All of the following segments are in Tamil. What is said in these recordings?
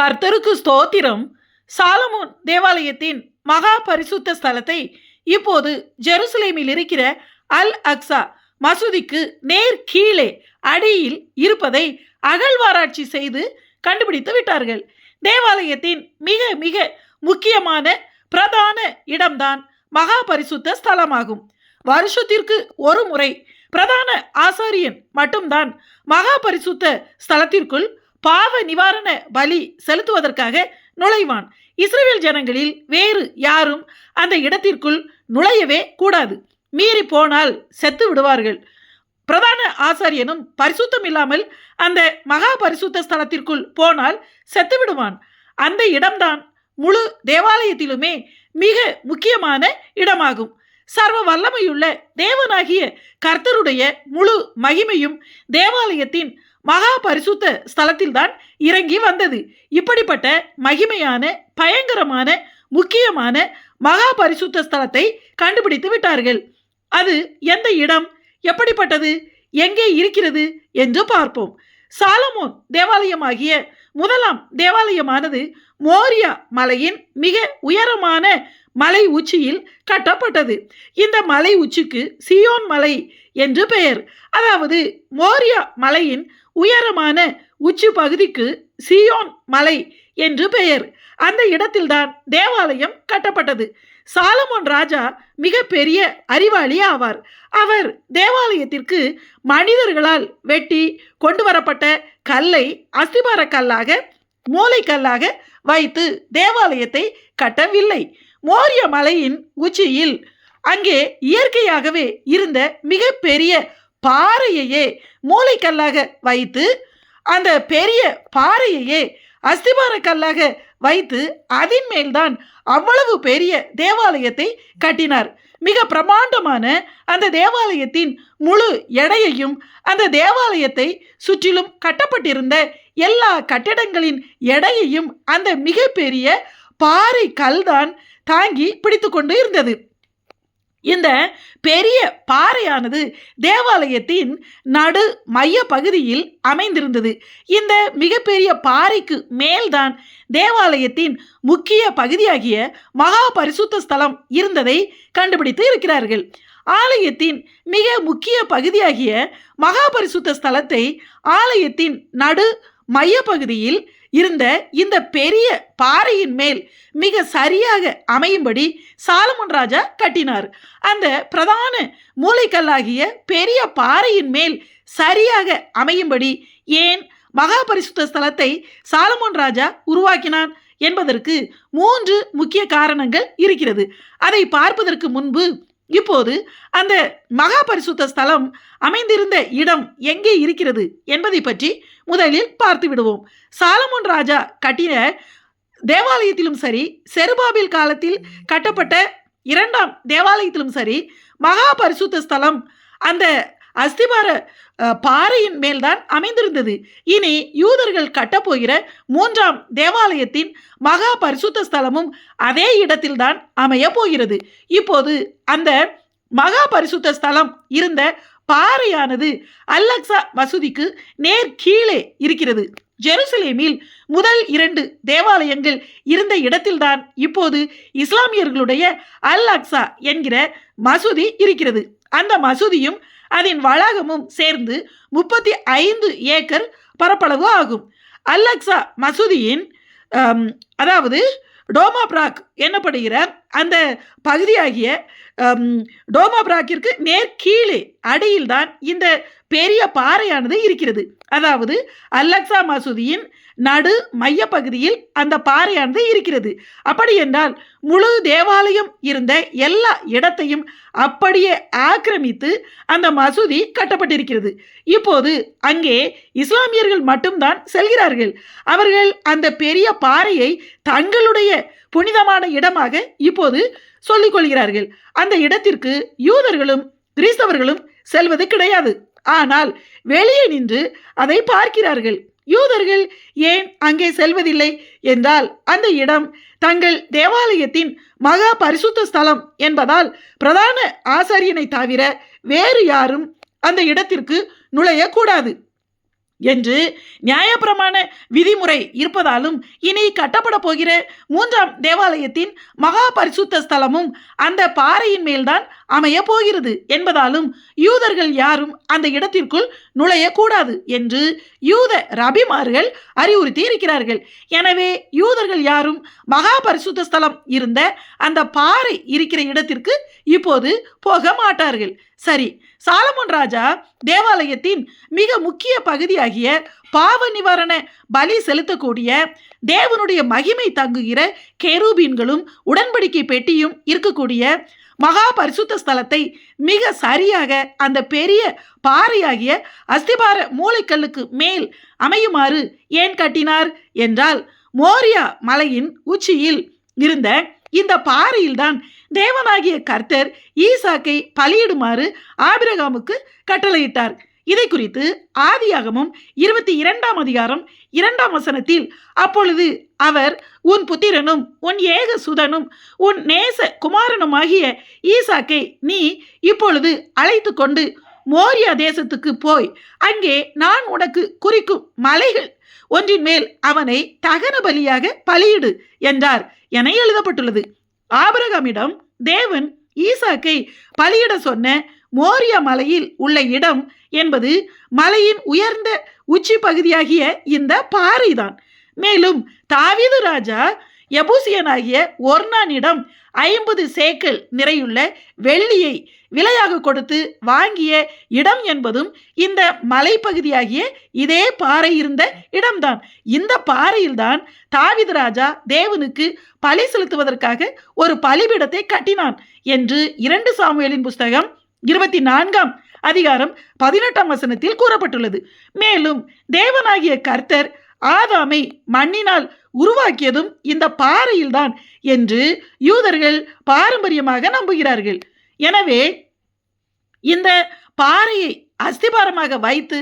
கர்த்தருக்கு ஸ்தோத்திரம். சாலமோன் தேவாலயத்தின் மகா பரிசுத்த ஸ்தலத்தை இப்போது ஜெருசலேமில் இருக்கிற அல் அக்ஸா மசூதிக்கு நேர் கீழே அடியில் இருப்பதை அகழ்வாராய்ச்சி செய்து கண்டுபிடித்து விட்டார்கள். தேவாலயத்தின் மிக மிக முக்கியமான பிரதான இடம்தான் மகா பரிசுத்த ஸ்தலமாகும். வருஷத்திற்கு ஒரு முறை பிரதான ஆசாரியன் மட்டும்தான் மகா பரிசுத்த ஸ்தலத்திற்குள் பாவ நிவாரண பலி செலுத்துவதற்காக நுழைவான். இஸ்ரேல் ஜனங்களில் வேறு யாரும் அந்த இடத்திற்குள் நுழையவே கூடாது. மீறி போனால் செத்து விடுவார்கள். பிரதான ஆசாரியனும் பரிசுத்தம் இல்லாமல் அந்த மகா பரிசுத்த ஸ்தலத்திற்குள் போனால் செத்து விடுவான். அந்த இடம்தான் முழு தேவாலயத்திலுமே மிக முக்கியமான இடமாகும். சர்வ வல்லமையுள்ள தேவனாகிய கர்த்தருடைய முழு மகிமையும் தேவாலயத்தின் மகா பரிசுத்த ஸ்தலத்தில்தான் இறங்கி வந்தது. இப்படிப்பட்ட மகிமையான பயங்கரமான முக்கியமான மகா பரிசுத்த ஸ்தலத்தை கண்டுபிடித்து விட்டார்கள். அது எந்த இடம்? எப்படிப்பட்டது? எங்கே இருக்கிறது? என்று பார்ப்போம். சாலமோன் தேவாலயமாகிய முதலாம் தேவாலயமானது மோரியா மலையின் மிக உயரமான மலை உச்சியில் கட்டப்பட்டது. இந்த மலை உச்சிக்கு சியோன் மலை என்று பெயர். அதாவது மோரியா மலையின் உயரமான உச்சி பகுதிக்கு சியோன் மலை என்று பெயர். அந்த இடத்தில்தான் தேவாலயம் கட்டப்பட்டது. சாலமோன் ராஜா மிக பெரிய அறிவாளி ஆவார். அவர் தேவாலயத்திற்கு மனிதர்களால் வெட்டி கொண்டு வரப்பட்ட கல்லை அஸ்திபார கல்லாக மூளைக்கல்லாக வைத்து தேவாலயத்தை கட்டவில்லை. மோரிய மலையின் உச்சியில் அங்கே இயற்கையாகவே இருந்த மிகப்பெரிய பாறையையே மூளைக்கல்லாக வைத்து அந்த பெரிய பாறையையே அஸ்திபார கல்லாக வைத்து அதன் மேல்தான் அவ்வளவு பெரிய தேவாலயத்தை கட்டினார். மிக பிரமாண்டமான அந்த தேவாலயத்தின் முழு எடையையும் அந்த தேவாலயத்தை சுற்றிலும் கட்டப்பட்டிருந்த எல்லா கட்டிடங்களின் எடையையும் அந்த மிகப்பெரிய பாறை கல்தான் தாங்கி பிடித்து கொண்டு இருந்தது. இந்த பெரிய பாறையானது தேவாலயத்தின் நடு மைய பகுதியில் அமைந்திருந்தது. இந்த மிகப்பெரிய பாறைக்கு மேல்தான் தேவாலயத்தின் முக்கிய பகுதியாகிய மகா பரிசுத்த ஸ்தலம் இருந்ததை கண்டுபிடித்து இருக்கிறார்கள். ஆலயத்தின் மிக முக்கிய பகுதியாகிய மகா பரிசுத்த ஸ்தலத்தை ஆலயத்தின் நடு மைய பகுதியில் இருந்த இந்த பெரிய பாறையின் மேல் மிக சரியாக அமையும்படி சாலமன் ராஜா கட்டினார். அந்த பிரதான மூளைக்கல்லாகிய பெரிய பாறையின் மேல் சரியாக அமையும்படி ஏன் மகா பரிசுத்த ஸ்தலத்தை சாலமோன் ராஜா உருவாக்கினான் என்பதற்கு மூன்று முக்கிய காரணங்கள் இருக்கிறது. அதை பார்ப்பதற்கு முன்பு இப்போது அந்த மகா பரிசுத்த ஸ்தலம் அமைந்திருந்த இடம் எங்கே இருக்கிறது என்பதை பற்றி முதலில் பார்த்து விடுவோம். சாலமோன் ராஜா கட்டின தேவாலயத்திலும் சரி செருபாபில் காலத்தில் கட்டப்பட்ட இரண்டாம் தேவாலயத்திலும் சரி மகா பரிசுத்த ஸ்தலம் அந்த அஸ்திபார பாறையின் மேல்தான் அமைந்திருந்தது. இனி யூதர்கள் கட்டப்போகிற மூன்றாம் தேவாலயத்தின் மகா பரிசுத்த ஸ்தலமும் அதே இடத்தில்தான் அமைய போகிறது. இப்போது அந்த மகா பரிசுத்த ஸ்தலம் இருந்த பாறையானது அல்லக்சா மசூதிக்கு நேர் கீழே இருக்கிறது. ஜெருசலேமில் முதல் இரண்டு தேவாலயங்கள் இருந்த இடத்தில்தான் இப்போது இஸ்லாமியர்களுடைய அல் அக்ஸா என்கிற மசூதி இருக்கிறது. அந்த மசூதியும் அதன் வளாகமும் சேர்ந்து முப்பத்தி ஐந்து ஏக்கர் பரப்பளவு ஆகும். அல் அக்ஸா மசூதியின் அதாவது டோமா பிராக் என்னப்படுகிற அந்த பகுதியாகிய டோமோபிராக்கிற்கு நேர் கீழே அடியில்தான் இந்த பெரிய பாறையானது இருக்கிறது. அதாவது அல்லக்ஸா மசூதியின் நடு மைய பகுதியில் அந்த பாறையானது இருக்கிறது. அப்படி என்றால் முழு தேவாலயம் இருந்த எல்லா இடத்தையும் அப்படியே ஆக்கிரமித்து அந்த மசூதி கட்டப்பட்டிருக்கிறது. இப்போது அங்கே இஸ்லாமியர்கள் மட்டும்தான் செல்கிறார்கள். அவர்கள் அந்த பெரிய பாறையை தங்களுடைய புனிதமான இடமாக இப்போது சொல்லிக் கொள்கிறார்கள். அந்த இடத்திற்கு யூதர்களும் கிறிஸ்தவர்களும் செல்வது கிடையாது. ஆனால் வெளியே நின்று அதை பார்க்கிறார்கள். யூதர்கள் ஏன் அங்கே செல்வதில்லை என்றால் அந்த இடம் தங்கள் தேவாலயத்தின் மகா பரிசுத்த ஸ்தலம் என்பதால் பிரதான ஆசாரியனை தவிர வேறு யாரும் அந்த இடத்திற்கு நுழையக்கூடாது என்று நியாயப்பிரமாண விதிமுறை இருப்பதாலும் இனி கட்டப்பட போகிற மூன்றாம் தேவாலயத்தின் மகா பரிசுத்த ஸ்தலமும் அந்த பாறையின் மேல்தான் அமைய போகிறது என்பதாலும் யூதர்கள் யாரும் அந்த இடத்திற்குள் நுழையக்கூடாது என்று யூத ரபிமார்கள் அறிவுறுத்தி இருக்கிறார்கள் எனவே யூதர்கள் யாரும் மகா பரிசுத்த ஸ்தலம் இருந்த அந்த பாறை இருக்கிற இடத்திற்கு இப்போது போக மாட்டார்கள். சரி சாலமோன் ராஜா தேவாலயத்தின் மிக முக்கிய பகுதியாகிய பாவ நிவாரண பலி செலுத்தக்கூடிய தேவனுடைய மகிமை தங்குகிற கெரூபீன்களும் உடன்படிக்கை பெட்டியும் இருக்கக்கூடிய மகா பரிசுத்த ஸ்தலத்தை மிக சரியாக அந்த பெரிய பாறையாகிய அஸ்திபார மூளைக்கல்லுக்கு மேல் அமையுமாறு ஏன் கட்டினார் என்றால் மோரியா மலையின் உச்சியில் இருந்த இந்த பாறையில்தான் தேவனாகிய கர்த்தர் ஈசாக்கை பலியிடுமாறு ஆபிரகாமுக்கு கட்டளையிட்டார். இதை குறித்து ஆதியாகமும் இருபத்தி இரண்டாம் அதிகாரம் இரண்டாம் வசனத்தில் அப்பொழுது அவர் உன் புத்திரனும் உன் ஏக சுதனும் உன் நேச குமாரனுமாகிய ஈசாக்கை நீ இப்பொழுது அழைத்து கொண்டு மோரியா தேசத்துக்கு போய் அங்கே நான் உனக்கு குறிக்கும் மலைகள் ஒன்றின் மேல் அவனை தகன பலியாக பலியிடு என்றார். என எழுதப்பட்டுள்ளது. ஆபரகமிடம் தேவன் ஈசாக்கை பலியிட சொன்ன மோரியா மலையில் உள்ள இடம் என்பது மலையின் உயர்ந்த உச்சி பகுதியாகிய இந்த பாறைதான். மேலும் தாவிது ராஜா எபூசியனாகிய ஒர்னானிடம் ஐம்பது சேக்கல் நிறையுள்ள வெள்ளியை விலையாக கொடுத்து வாங்கிய இடம் என்பதும் இந்த மலைப்பகுதியாகிய இதே பாறை இருந்த இடம்தான். இந்த பாறையில்தான் தாவித ராஜா தேவனுக்கு பலி செலுத்துவதற்காக ஒரு பலிபீடத்தை கட்டினான் என்று இரண்டு சாமுவேலின் புஸ்தகம் இருபத்தி நான்காம் அதிகாரம் பதினெட்டாம் வசனத்தில் கூறப்பட்டுள்ளது. மேலும் தேவனாகிய கர்த்தர் ஆதாமை மண்ணினால் உருவாக்கியதும் இந்த பாறையில்தான் என்று யூதர்கள் பாரம்பரியமாக நம்புகிறார்கள். எனவே இந்த பாறையை அஸ்திபாரமாக வைத்து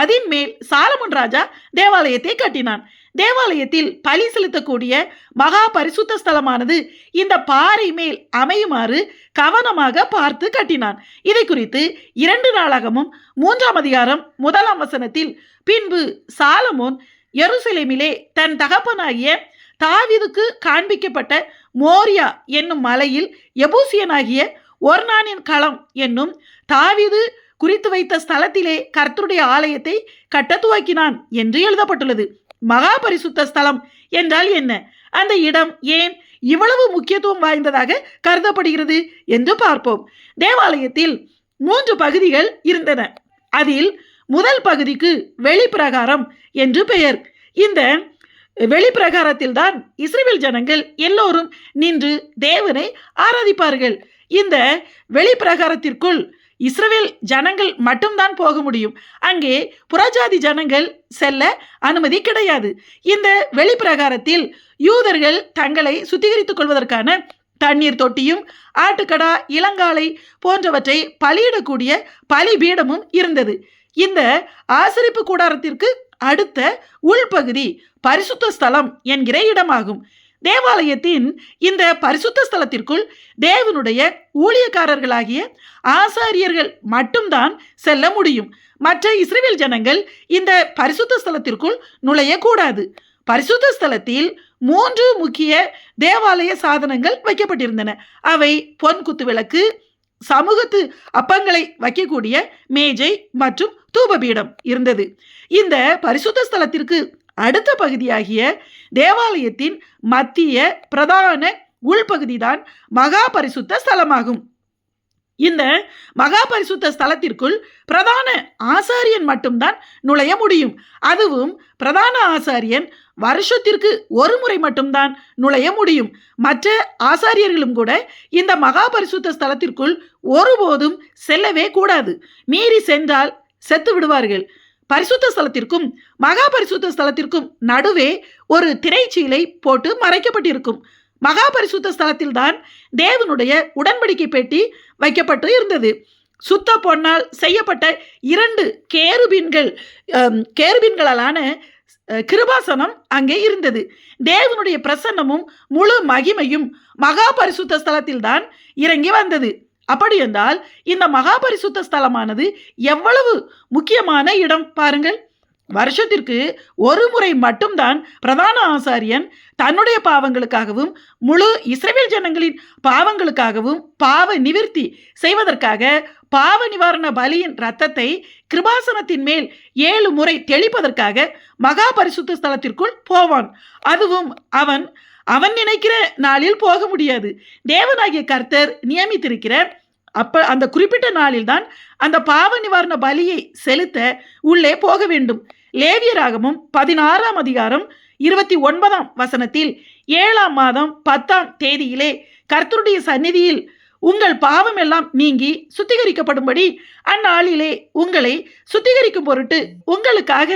அதன் மேல் சாலமன் ராஜா தேவாலயத்தை கட்டினான். தேவாலயத்தில் பலி செலுத்தக்கூடிய மகா பரிசுத்த ஸ்தலமானது இந்த பாறை மேல் அமையுமாறு கவனமாக பார்த்து கட்டினான். இதை குறித்து இரண்டு நாளாகமும் மூன்றாம் அதிகாரம் முதலாம் வசனத்தில் பின்பு சாலமோன் எருசலேமிலே தன் தகப்பனாகிய தாவிதுக்கு காண்பிக்கப்பட்ட மோரியா என்னும் மலையில் எபூசியனாகிய ஒர்னானின் களம் என்னும் தாவிது குறித்து வைத்த ஸ்தலத்திலே கர்த்தருடைய ஆலயத்தை கட்ட துவக்கினான் என்று எழுதப்பட்டுள்ளது. மகா பரிசுத்த ஸ்தலம் என்றால் என்ன? அந்த இடம் ஏன் இவ்வளவு முக்கியத்துவம் வாய்ந்ததாக கருதப்படுகிறது என்று பார்ப்போம். தேவாலயத்தில் மூன்று பகுதிகள் இருந்தன. அதில் முதல் பகுதிக்கு வெளிப்பிரகாரம் என்று பெயர். இந்த வெளிப்பிரகாரத்தில் தான் இஸ்ரேல் ஜனங்கள் எல்லோரும் நின்று தேவனை ஆராதிப்பார்கள். இந்த வெளிப்பிரகாரத்திற்குள் இஸ்ரேல் ஜனங்கள் மட்டும்தான் போக முடியும். அங்கே புறஜாதி ஜனங்கள் செல்ல அனுமதி கிடையாது. இந்த வெளிப்பிரகாரத்தில் யூதர்கள் தங்களை சுத்திகரித்துக் கொள்வதற்கான தண்ணீர் தொட்டியும் ஆட்டுக்கடா இளங்காலை போன்றவற்றை பலியிடக்கூடிய பலிபீடமும் இருந்தது. இந்த ஆசரிப்பு கூடாரத்திற்கு அடுத்த உள்பகுதி பரிசுத்த ஸ்தலம் என்கிற இடமாகும். தேவாலயத்தின் இந்த பரிசுத்த ஸ்தலத்திற்குள் தேவனுடைய ஊழியக்காரர்களாகிய ஆசாரியர்கள் மட்டும்தான் செல்ல முடியும். மற்ற இஸ்ரேல் ஜனங்கள் இந்த பரிசுத்த ஸ்தலத்திற்குள் நுழையக்கூடாது. பரிசுத்த ஸ்தலத்தில் மூன்று முக்கிய தேவாலய சாதனங்கள் வைக்கப்பட்டிருந்தன. அவை பொன் குத்து விளக்கு சமூகத்து அப்பங்களை வைக்கக்கூடிய மேஜை மற்றும் தூபபீடம் இருந்தது. இந்த பரிசுத்த ஸ்தலத்திற்கு அடுத்த பகுதியாகிய தேவாலயத்தின் மத்திய பிரதான உள்பகுதிதான் மகா பரிசுத்த ஸ்தலமாகும். இந்த மகா பரிசுத்த ஸ்தலத்திற்குள் பிரதான ஆசாரியன் மட்டும்தான் நுழைய முடியும். அதுவும் பிரதான ஆசாரியன் வருஷத்திற்கு ஒரு முறை மட்டும்தான் நுழைய முடியும். மற்ற ஆசாரியர்களும் கூட இந்த மகா பரிசுத்த ஸ்தலத்திற்குள் ஒருபோதும் செல்லவே கூடாது. மீறி சென்றால் செத்து விடுவார்கள். பரிசுத்த ஸ்தலத்திற்கும் மகா பரிசுத்த ஸ்தலத்திற்கும் நடுவே ஒரு திரைச்சீலை போட்டு மறைக்கப்பட்டிருக்கும். மகா பரிசுத்த ஸ்தலத்தில் தான் தேவனுடைய உடன்படிக்கை பெட்டி வைக்கப்பட்டு இருந்தது. சுத்த பொன்னால் செய்யப்பட்ட இரண்டு கேருபீன்கள் கேருபீன்களாலான கிருபாசனம் அங்கே இருந்தது. தேவனுடைய பிரசன்னமும் முழு மகிமையும் மகா பரிசுத்த ஸ்தலத்தில் தான் இறங்கி வந்தது. அப்படி என்றால் இந்த மகா பரிசுத்த ஸ்தலமானது எவ்வளவு முக்கியமான இடம் பாருங்கள். வருஷத்திற்கு ஒரு முறை மட்டும்தான் பிரதான ஆசாரியன் தன்னுடைய பாவங்களுக்காகவும் முழு இஸ்ரேல் ஜனங்களின் பாவங்களுக்காகவும் பாவ நிவிற்த்தி செய்வதற்காக பாவ நிவாரண பலியின் ரத்தத்தை கிருபாசனத்தின் மேல் ஏழு முறை தெளிப்பதற்காக மகா பரிசுத்த ஸ்தலத்திற்குள் போவான். அதுவும் அவன் அவன் நினைக்கிற நாளில் போக முடியாது. தேவனாகிய கர்த்தர் நியமித்திருக்கிற அப்ப அந்த குறிப்பிட்ட நாளில்தான் அந்த பாவ நிவாரண பலியை செலுத்த உள்ளே போக வேண்டும். லேவியராகமும் பதினாறாம் அதிகாரம் இருபத்தி ஒன்பதாம் வசனத்தில் ஏழாம் மாதம் பத்தாம் தேதியிலே கர்த்தருடைய சந்நிதியில் உங்கள் பாவம் எல்லாம் நீங்கி சுத்திகரிக்கப்படும்படி அந்நாளிலே உங்களை சுத்திகரிக்கும் பொருட்டு உங்களுக்காக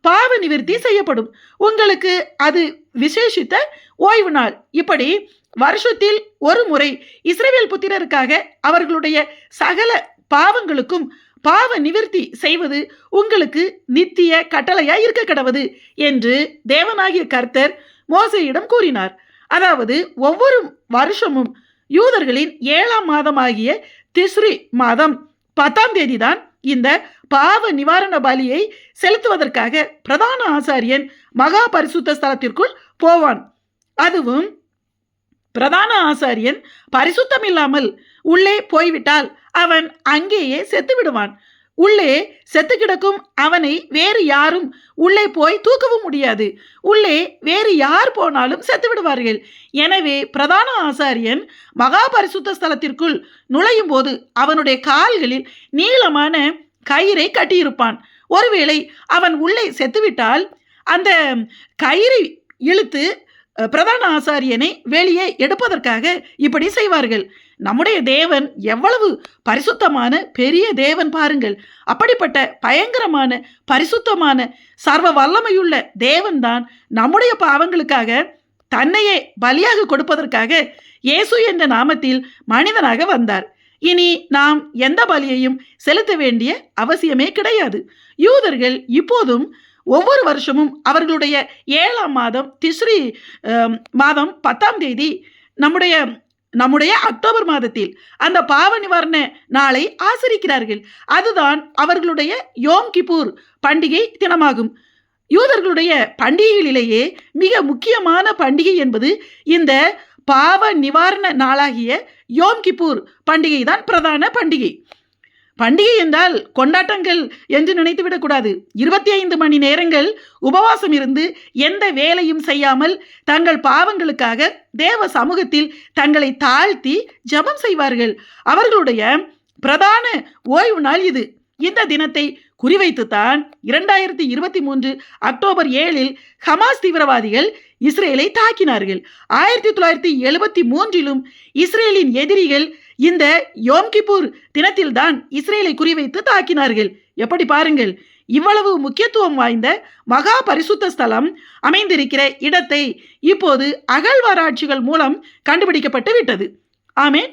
பாவ நிவர்த்தி செய்யப்படும். உங்களுக்கு அது விசேஷித்த ஓய்வு நாள். இப்படி வருஷத்தில் ஒரு முறை இஸ்ரேவியல் புத்திரருக்காக அவர்களுடைய சகல பாவங்களுக்கும் பாவ நிவர்த்தி செய்வது உங்களுக்கு நித்திய கட்டளையாய் இருக்க கடவது என்று தேவனாகிய கர்த்தர் மோசையிடம் கூறினார். அதாவது ஒவ்வொரு வருஷமும் யூதர்களின் ஏழாம் மாதமாகிய திஸ்ரி மாதம் பத்தாம் தேதி தான் இந்த பாவ நிவாரண பலியை செலுத்துவதற்காக பிரதான ஆசாரியன் மகா பரிசுத்த ஸ்தலத்திற்குள் போவான். அதுவும் பிரதான ஆசாரியன் பரிசுத்தம் இல்லாமல் உள்ளே போய்விட்டால் அவன் அங்கேயே செத்து விடுவான் உள்ளே செத்து கிடக்கும் அவனை வேறு யாரும் உள்ளே போய் தூக்கவும் முடியாது. உள்ளே வேறு யார் போனாலும் செத்து விடுவார்கள். எனவே பிரதான ஆசாரியன் மகா பரிசுத்த ஸ்தலத்திற்குள் நுழையும் போது அவனுடைய கால்களில் நீளமான கயிறை கட்டியிருப்பான். ஒருவேளை அவன் உள்ளே செத்துவிட்டால் அந்த கயிறை இழுத்து பிரதான ஆசாரியனை வெளியே எடுப்பதற்காக இப்படி செய்வார்கள். நம்முடைய தேவன் எவ்வளவு பரிசுத்தமான பெரிய தேவன் பாருங்கள். அப்படிப்பட்ட பயங்கரமான பரிசுத்தமான சர்வ வல்லமையுள்ள தேவன்தான் நம்முடைய பாவங்களுக்காக தன்னையே பலியாக கொடுப்பதற்காக இயேசு என்ற நாமத்தில் மனிதனாக வந்தார். இனி நாம் எந்த பலியையும் செலுத்த வேண்டிய அவசியமே கிடையாது. யூதர்கள் இப்போதும் ஒவ்வொரு வருஷமும் அவர்களுடைய ஏழாம் மாதம் திஸ்ரி மாதம் பத்தாம் தேதி நம்முடைய நம்முடைய அக்டோபர் மாதத்தில் அந்த பாவ நிவாரண நாளை ஆசரிக்கிறார்கள். அதுதான் அவர்களுடைய யோம் கிப்பூர் பண்டிகை தினமாகும். யூதர்களுடைய பண்டிகைகளிலேயே மிக முக்கியமான பண்டிகை என்பது இந்த பாவ நிவாரண நாளாகிய யோம் கிப்பூர் பண்டிகை தான் பிரதான பண்டிகை. பண்டிகை என்றால் கொண்டாட்டங்கள் என்று நினைத்து விடக்கூடாது இருபத்தி ஐந்து மணி நேரங்கள் உபவாசம் இருந்து எந்த வேலையும் செய்யாமல் தங்கள் பாவங்களுக்காக தேவ சமூகத்தில் தங்களை தாழ்த்தி ஜெபம் செய்வார்கள். அவர்களுடைய பிரதான ஓய்வு நாள் இது. இந்த தினத்தை குறிவைத்துத்தான் இரண்டாயிரத்தி இருபத்தி மூன்று அக்டோபர் ஏழில் ஹமாஸ் தீவிரவாதிகள் இஸ்ரேலை தாக்கினார்கள். ஆயிரத்தி தொள்ளாயிரத்தி எழுபத்தி மூன்றிலும் இஸ்ரேலின் எதிரிகள் இந்த யோம்கிபூர் தினத்தில்தான் இஸ்ரேலை குறிவைத்து தாக்கினார்கள். எப்படி பாருங்கள் இவ்வளவு முக்கியத்துவம் வாய்ந்த மகா பரிசுத்த ஸ்தலம் அமைந்திருக்கிற இடத்தை இப்போது அகழ்வாராய்ச்சிகள் மூலம் கண்டுபிடிக்கப்பட்டு விட்டது. ஆமேன்.